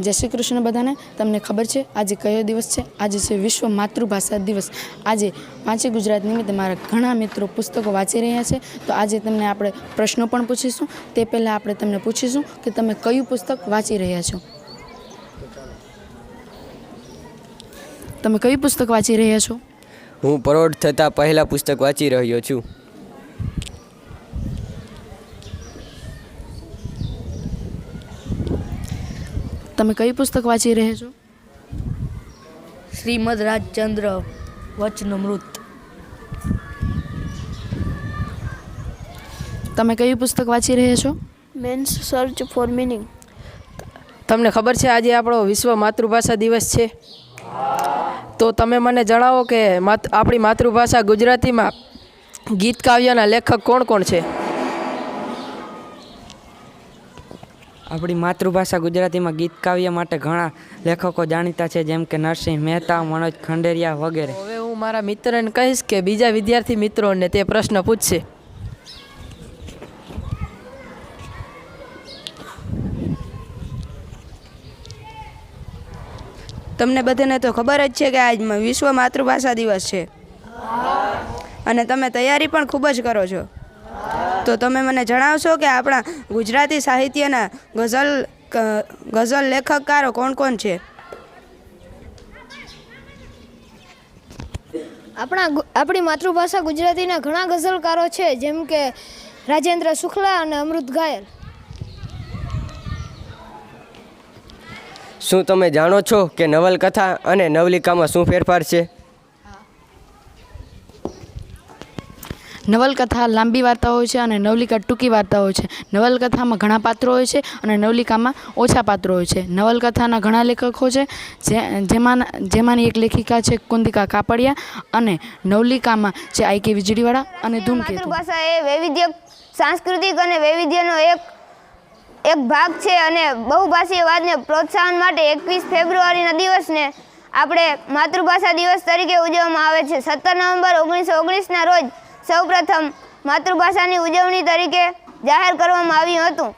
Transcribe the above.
જય શ્રી કૃષ્ણ બધાને. તમને ખબર છે, આજે કયો દિવસ છે? આજે છે વિશ્વ માતૃભાષા દિવસ. આજે પાંચે ગુજરાત નિમિત્તે મારા ઘણા મિત્રો પુસ્તકો વાંચી રહ્યા છે. તો આજે તમને આપણે પ્રશ્નો પણ પૂછીશું. તે પહેલાં આપણે તમને પૂછીશું કે તમે કયું પુસ્તક વાંચી રહ્યા છો? તમે કયું પુસ્તક વાંચી રહ્યા છો? હું પરોઢ થતાં પહેલાં પુસ્તક વાંચી રહ્યો છું. તમે કયું પુસ્તક વાંચી રહ્યા છો? શ્રીમદ રાજચંદ્ર વચનમૃત. તમે કયું પુસ્તક વાંચી રહ્યા છો? મેન્સ સર્ચ ફોર મિનિંગ તમને ખબર છે આજે આપણો વિશ્વ માતૃભાષા દિવસ છે. તો તમે મને જણાવો કે માત આપણી માતૃભાષા ગુજરાતીમાં ગીત કાવ્યના લેખક કોણ કોણ છે? આપણી માતૃભાષા ગુજરાતીમાં ગીત કાવ્ય માટે ઘણા લેખકો જાણીતા છે જેમ કે નરસિંહ મહેતા મનોજ ખંડેરિયા વગેરે. હવે હું મારા મિત્રને કહીશ કે બીજા વિદ્યાર્થી મિત્રોને તે પ્રશ્ન પૂછશે. તમને બધાને તો ખબર જ છે કે આજ વિશ્વ માતૃભાષા દિવસ છે. અને તમે તૈયારી પણ ખૂબ જ કરો છો. તો તમે મને જણાવશો કે આપણા ગુજરાતી સાહિત્યના ગઝલ ગઝલ લેખકકારો કોણ કોણ છે? આપણા આપણી માતૃભાષા ગુજરાતીના ઘણા ગઝલકારો છે જેમ કે રાજેન્દ્ર શુક્લા અને અમૃત ઘાયલ. શું તમે જાણો છો કે નવલકથા અને નવલિકામાં શું ફેરફાર છે? નવલકથા લાંબી વાર્તાઓ હોય છે અને નવલિકા ટૂંકી વાર્તાઓ હોય છે. નવલકથામાં ઘણા પાત્રો હોય છે અને નવલિકામાં ઓછા પાત્રો હોય છે. નવલકથાના ઘણા લેખકો છે જે જેમાં જેમાંની એક લેખિકા છે કુંદિકા કાપડિયા અને નવલિકામાં છે આઈકે વીજળીવાળા અને ધૂમકેતુ. માતૃભાષા એ વૈવિધ્ય સાંસ્કૃતિક અને વૈવિધ્યનો એક એક ભાગ છે અને બહુભાષીયવાદને પ્રોત્સાહન માટે એકવીસ ફેબ્રુઆરીના દિવસને આપણે માતૃભાષા દિવસ તરીકે ઉજવવામાં આવે છે. સત્તર નવેમ્બર ઓગણીસો ઓગણીસના રોજ સૌપ્રથમ માતૃભાષાની ઉજવણી તરીકે જાહેર કરવામાં આવ્યું હતું.